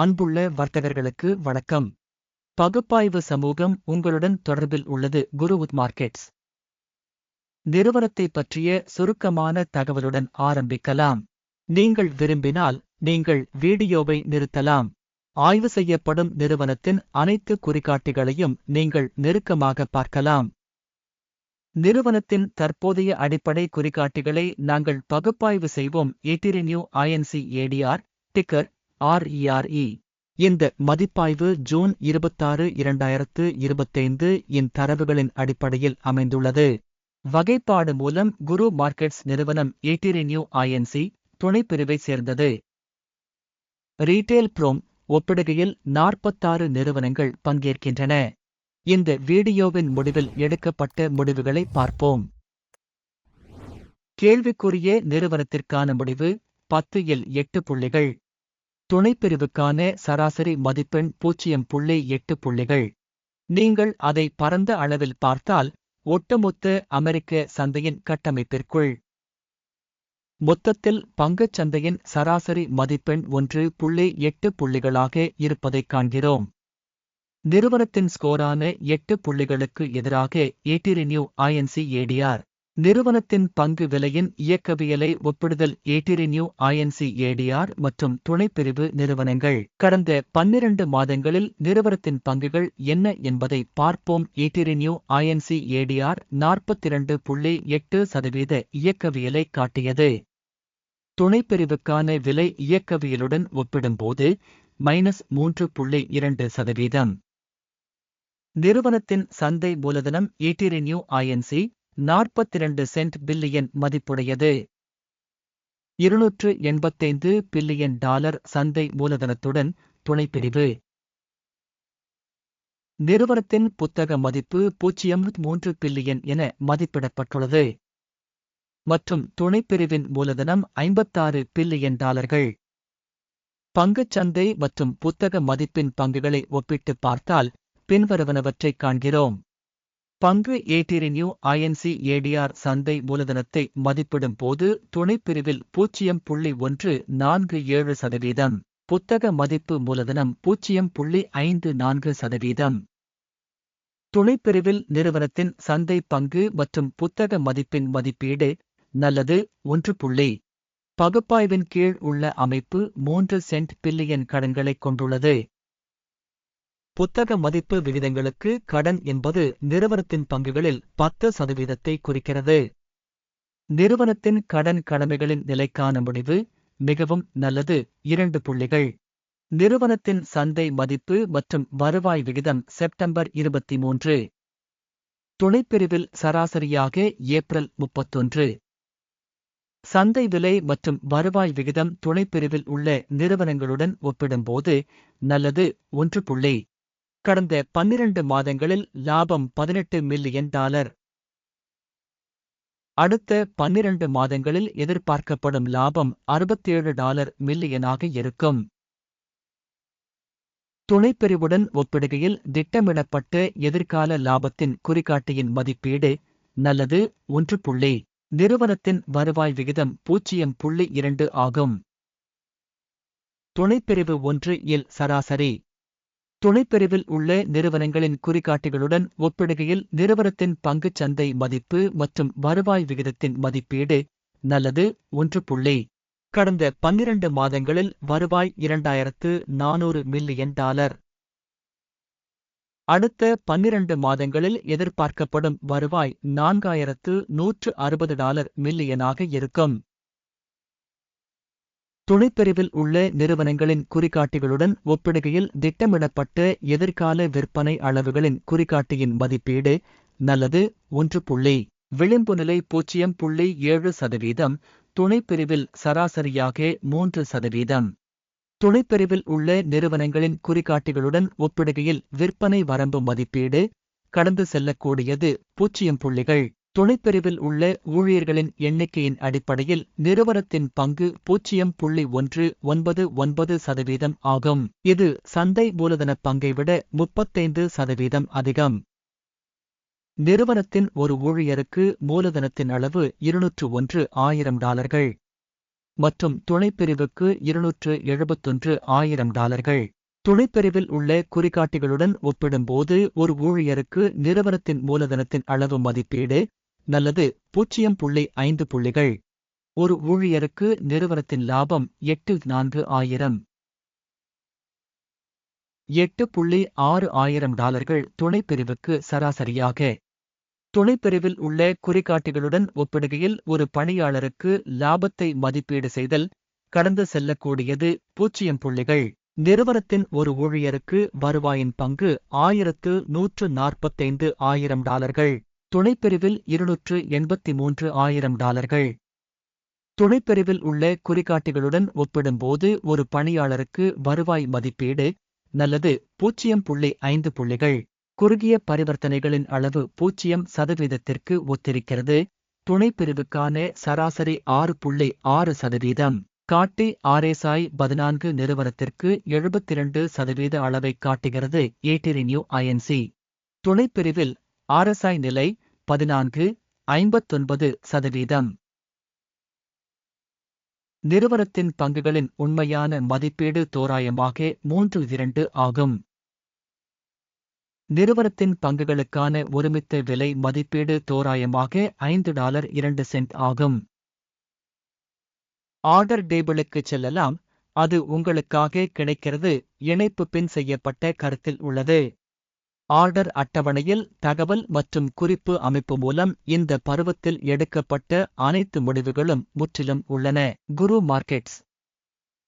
அன்புள்ள வர்த்தகர்களுக்கு வணக்கம். பகுப்பாய்வு சமூகம் உங்களுடன் தொடர்பில் உள்ளது குருவுத் மார்க்கெட்ஸ். நிறுவனத்தை பற்றிய சுருக்கமான தகவலுடன் ஆரம்பிக்கலாம். நீங்கள் விரும்பினால் நீங்கள் வீடியோவை நிறுத்தலாம். ஆய்வு செய்யப்படும் நிறுவனத்தின் அனைத்து குறிகாட்டிகளையும் நீங்கள் நெருக்கமாக பார்க்கலாம். நிறுவனத்தின் தற்போதைய அடிப்படை குறிகாட்டிகளை நாங்கள் பகுப்பாய்வு செய்வோம். எட்டிரினியூ ஐஎன்சி ஏடிஆர் டிக்கர் ஆர்இஆர்இ இந்த மதிப்பாய்வு ஜூன் இருபத்தாறு இரண்டாயிரத்து இருபத்தைந்து இன் தரவுகளின் அடிப்படையில் அமைந்துள்ளது. வகைப்பாடு மூலம் குரு மார்க்கெட்ஸ் நிறுவனம் எட்டிரினியூ ஐஎன்சி துணைப்பிரிவை சேர்ந்தது. ரீட்டெயில் ப்ரோம் ஒப்பிடுகையில் நாற்பத்தாறு நிறுவனங்கள் பங்கேற்கின்றன. இந்த வீடியோவின் முடிவில் எடுக்கப்பட்ட முடிவுகளை பார்ப்போம். கேள்விக்குரிய நிறுவனத்திற்கான முடிவு பத்து இல் எட்டு புள்ளிகள். துணைப்பிரிவுக்கான சராசரி மதிப்பெண் பூஜ்ஜியம் புள்ளி எட்டு புள்ளிகள். நீங்கள் அதை பரந்த அளவில் பார்த்தால் ஒட்டுமொத்த அமெரிக்க சந்தையின் கட்டமைப்பிற்குள். மொத்தத்தில் பங்குச் சந்தையின் சராசரி மதிப்பெண் ஒன்று புள்ளி எட்டு புள்ளிகளாக இருப்பதைக் காண்கிறோம். நிறுவனத்தின் ஸ்கோரான எட்டு புள்ளிகளுக்கு எதிராக ஏட்டிரினியூ ஐஎன்சி ஏடிஆர் நிறுவனத்தின் பங்கு விலையின் இயக்கவியலை ஒப்பிடுதல் ஏட்டிரினியூ ஐஎன்சி ஏடிஆர் மற்றும் துணைப்பிரிவு நிறுவனங்கள். கடந்த பன்னிரண்டு மாதங்களில் நிறுவனத்தின் பங்குகள் என்ன என்பதை பார்ப்போம். ஏட்டிரினியூ ஐஎன்சி ஏடிஆர் நாற்பத்திரண்டு புள்ளி எட்டு சதவீத இயக்கவியலை காட்டியது. துணைப்பிரிவுக்கான விலை இயக்கவியலுடன் ஒப்பிடும்போது மைனஸ் மூன்று புள்ளி இரண்டு சதவீதம். நிறுவனத்தின் சந்தை மூலதனம் ஏட்டிரினியூ ஐஎன்சி நாற்பத்திரண்டு சென்ட் பில்லியன் மதிப்புடையது. இருநூற்று எண்பத்தைந்து பில்லியன் டாலர் சந்தை மூலதனத்துடன் துணைப்பிரிவு. நிறுவனத்தின் புத்தக மதிப்பு பூஜ்ஜியம் மூன்று பில்லியன் என மதிப்பிடப்பட்டுள்ளது. மற்றும் துணைப்பிரிவின் மூலதனம் ஐம்பத்தாறு பில்லியன் டாலர்கள். பங்குச்சந்தை மற்றும் புத்தக மதிப்பின் பங்குகளை ஒப்பிட்டு பார்த்தால் பின்வருவனவற்றைக் காண்கிறோம். பங்கு ஏடிரினியூ ஐஎன்சி ஏடிஆர் சந்தை மூலதனத்தை மதிப்பிடும் போது துணைப்பிரிவில் பூஜ்ஜியம் புள்ளி ஒன்று நான்கு ஏழு சதவீதம் புத்தக மதிப்பு மூலதனம் பூஜ்ஜியம் புள்ளி ஐந்து நான்கு சதவீதம். துணைப்பிரிவில் நிறுவனத்தின் சந்தை பங்கு மற்றும் புத்தக மதிப்பின் மதிப்பீடு நல்லது ஒன்று புள்ளி. பகுப்பாய்வின் கீழ் உள்ள அமைப்பு மூன்று சென்ட் பில்லியன் கடன்களைக் கொண்டுள்ளது. புத்தக மதிப்பு விகிதங்களுக்கு கடன் என்பது நிறுவனத்தின் பங்குகளில் பத்து சதவீதத்தை குறிக்கிறது. நிறுவனத்தின் கடன் கடமைகளின் நிலைக்கான முடிவு மிகவும் நல்லது. இரண்டு புள்ளிகள். நிறுவனத்தின் சந்தை மதிப்பு மற்றும் வருவாய் விகிதம் செப்டம்பர் இருபத்தி மூன்று. துணைப்பிரிவில் சராசரியாக ஏப்ரல் முப்பத்தொன்று. சந்தை விலை மற்றும் வருவாய் விகிதம் துணைப்பிரிவில் உள்ள நிறுவனங்களுடன் ஒப்பிடும்போது நல்லது. ஒன்று புள்ளி. கடந்த பன்னிரண்டு மாதங்களில் லாபம் பதினெட்டு மில்லியன் டாலர். அடுத்த பன்னிரண்டு மாதங்களில் எதிர்பார்க்கப்படும் லாபம் அறுபத்தேழு டாலர் மில்லியனாக இருக்கும். துணைப்பிரிவுடன் ஒப்பிடுகையில் திட்டமிடப்பட்ட எதிர்கால லாபத்தின் குறிகாட்டியின் மதிப்பீடு நல்லது ஒன்று புள்ளி. நிறுவனத்தின் வருவாய் விகிதம் பூஜ்ஜியம் புள்ளி இரண்டு ஆகும். துணைப்பிரிவு ஒன்று இல் சராசரி துணைப்பிரிவில் உள்ள நிறுவனங்களின் குறிகாட்டிகளுடன் ஒப்பிடுகையில் நிறுவனத்தின் பங்குச் சந்தை மதிப்பு மற்றும் வருவாய் விகிதத்தின் மதிப்பீடு நல்லது ஒன்று புள்ளி. கடந்த பன்னிரண்டு மாதங்களில் வருவாய் இரண்டாயிரத்து நானூறு மில்லியன் டாலர். அடுத்த பன்னிரண்டு மாதங்களில் எதிர்பார்க்கப்படும் வருவாய் நான்காயிரத்து நூற்று அறுபது டாலர் மில்லியனாக இருக்கும். துணைப்பிரிவில் உள்ள நிறுவனங்களின் குறிகாட்டிகளுடன் ஒப்பிடுகையில் திட்டமிடப்பட்ட எதிர்கால விற்பனை அளவுகளின் குறிகாட்டியின் மதிப்பீடு நல்லது ஒன்று புள்ளி. விளிம்பு நிலை பூஜ்ஜியம் புள்ளி ஏழு சதவீதம். துணைப்பிரிவில் சராசரியாக மூன்று சதவீதம். துணைப்பிரிவில் உள்ள நிறுவனங்களின் குறிகாட்டிகளுடன் ஒப்பிடுகையில் விற்பனை வரம்பு மதிப்பீடு. கடந்து செல்லக்கூடியது பூஜ்ஜியம் புள்ளிகள். துணைப்பிரிவில் உள்ள ஊழியர்களின் எண்ணிக்கையின் அடிப்படையில் நிறுவனத்தின் பங்கு பூஜ்ஜியம் புள்ளி ஒன்று ஒன்பது ஒன்பது சதவீதம் ஆகும். இது சந்தை மூலதன பங்கை விட முப்பத்தைந்து சதவீதம் அதிகம். நிறுவனத்தின் ஒரு ஊழியருக்கு மூலதனத்தின் அளவு இருநூற்று ஒன்று ஆயிரம் டாலர்கள். மற்றும் துணைப்பிரிவுக்கு இருநூற்று எழுபத்தொன்று ஆயிரம் டாலர்கள். துணைப்பிரிவில் உள்ள குறிகாட்டிகளுடன் ஒப்பிடும்போது ஒரு ஊழியருக்கு நிறுவனத்தின் மூலதனத்தின் அளவு மதிப்பீடு நல்லது பூஜ்ஜியம் புள்ளி ஐந்து புள்ளிகள். ஒரு ஊழியருக்கு நிறுவனத்தின் லாபம் எட்டு நான்கு ஆயிரம். எட்டு புள்ளி ஆறு ஆயிரம் டாலர்கள் துணைப்பிரிவுக்கு சராசரியாக. துணைப்பிரிவில் உள்ள குறிகாட்டிகளுடன் ஒப்பிடுகையில் ஒரு பணியாளருக்கு லாபத்தை மதிப்பீடு செய்தல் கடந்து செல்லக்கூடியது பூஜ்ஜியம் புள்ளிகள். நிறுவனத்தின் ஒரு ஊழியருக்கு வருவாயின் பங்கு ஆயிரத்து நூற்று நாற்பத்தைந்து ஆயிரம் டாலர்கள். துணைப்பிரிவில் இருநூற்று எண்பத்தி மூன்று ஆயிரம் டாலர்கள். துணைப்பிரிவில் உள்ள குறிகாட்டிகளுடன் ஒப்பிடும்போது ஒரு பணியாளருக்கு வருவாய் மதிப்பீடு நல்லது பூஜ்ஜியம் புள்ளி ஐந்து புள்ளிகள். குறுகிய பரிவர்த்தனைகளின் அளவு பூஜ்ஜியம் சதவீதத்திற்கு ஒத்திருக்கிறது. துணைப்பிரிவுக்கான சராசரி ஆறு புள்ளி ஆறு சதவீதம். காட்டி ஆர்எஸ்ஐ பதினான்கு நிறுவனத்திற்கு எழுபத்தி இரண்டு சதவீத அளவை காட்டுகிறது ஏடிரினியூ ஐஎன்சி துணைப்பிரிவில் ஆர்எஸ்ஐ நிலை பதினான்கு ஐம்பத்தொன்பது சதவீதம். நிறுவனத்தின் பங்குகளின் உண்மையான மதிப்பீடு தோராயமாக மூன்று இரண்டு ஆகும். நிறுவனத்தின் பங்குகளுக்கான ஒருமித்த விலை மதிப்பீடு தோராயமாக ஐந்து டாலர் இரண்டு சென்ட் ஆகும். ஆர்டர் டேபிளுக்கு செல்லலாம். அது உங்களுக்காக கிடைக்கிறது. இணைப்பு பின் செய்யப்பட்ட கருத்தில் உள்ளது. ஆர்டர் அட்டவணையில் தகவல் மற்றும் குறிப்பு அமைப்பு மூலம் இந்த பருவத்தில் எடுக்கப்பட்ட அனைத்து முடிவுகளும் முற்றிலும் உள்ளன. குரு மார்க்கெட்ஸ்.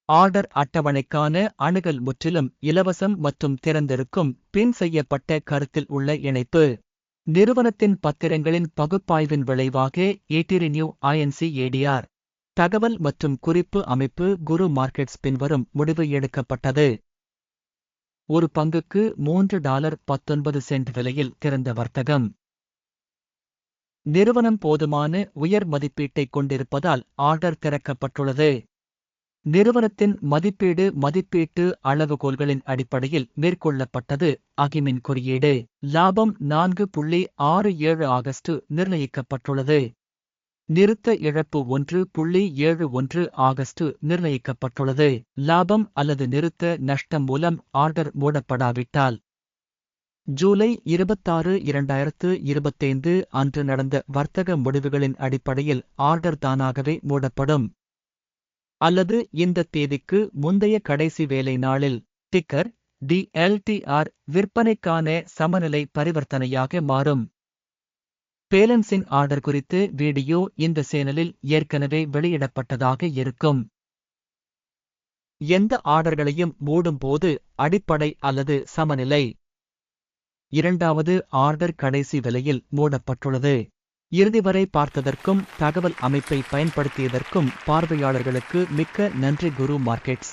ஆர்டர் அட்டவணைக்கான அணுகல் முற்றிலும் இலவசம் மற்றும் திறந்திருக்கும் பின் செய்யப்பட்ட கருத்தில் உள்ள இணைப்பு. நிறுவனத்தின் பத்திரங்களின் பகுப்பாய்வின் விளைவாக ஏடிரினியூ ஐஎன்சி ஏடிஆர் தகவல் மற்றும் குறிப்பு அமைப்பு குரு மார்க்கெட்ஸ் பின்வரும் முடிவு எடுக்கப்பட்டது. ஒரு பங்குக்கு மூன்று டாலர் பத்தொன்பது சென்ட் விலையில் திறந்த வர்த்தகம். நிறுவனம் போதுமான உயர் மதிப்பீட்டை கொண்டிருப்பதால் ஆர்டர் திறக்கப்பட்டுள்ளது. நிறுவனத்தின் மதிப்பீடு மதிப்பீட்டு அளவுகோல்களின் அடிப்படையில் மேற்கொள்ளப்பட்டது அகிமின் குறியீடு. லாபம் நான்கு புள்ளி ஆறு ஏழு ஆகஸ்ட் நிர்ணயிக்கப்பட்டுள்ளது. நிறுத்த இழப்பு ஒன்று புள்ளி ஏழு ஒன்று ஆகஸ்ட் நிர்ணயிக்கப்பட்டுள்ளது. லாபம் அல்லது நிறுத்த நஷ்டம் மூலம் ஆர்டர் மூடப்படாவிட்டால் ஜூலை இருபத்தாறு இரண்டாயிரத்து இருபத்தைந்து அன்று நடந்த வர்த்தக முடிவுகளின் அடிப்படையில் ஆர்டர் தானாகவே மூடப்படும். அல்லது இந்த தேதிக்கு முந்தைய கடைசி வேலை நாளில் டிக்கர் டிஎல்டிஆர் விற்பனைக்கான சமநிலை பரிவர்த்தனையாக மாறும். பேலன்சிங் ஆர்டர் குறித்து வீடியோ இந்த சேனலில் ஏற்கனவே வெளியிடப்பட்டதாக இருக்கும். எந்த ஆர்டர்களையும் மூடும்போது அடிப்படை அல்லது சமநிலை. இரண்டாவது ஆர்டர் கடைசி விலையில் மூடப்பட்டுள்ளது. இறுதி வரை பார்த்ததற்கும் தகவல் அமைப்பை பயன்படுத்தியதற்கும் பார்வையாளர்களுக்கு மிக்க நன்றி குரு மார்க்கெட்ஸ்.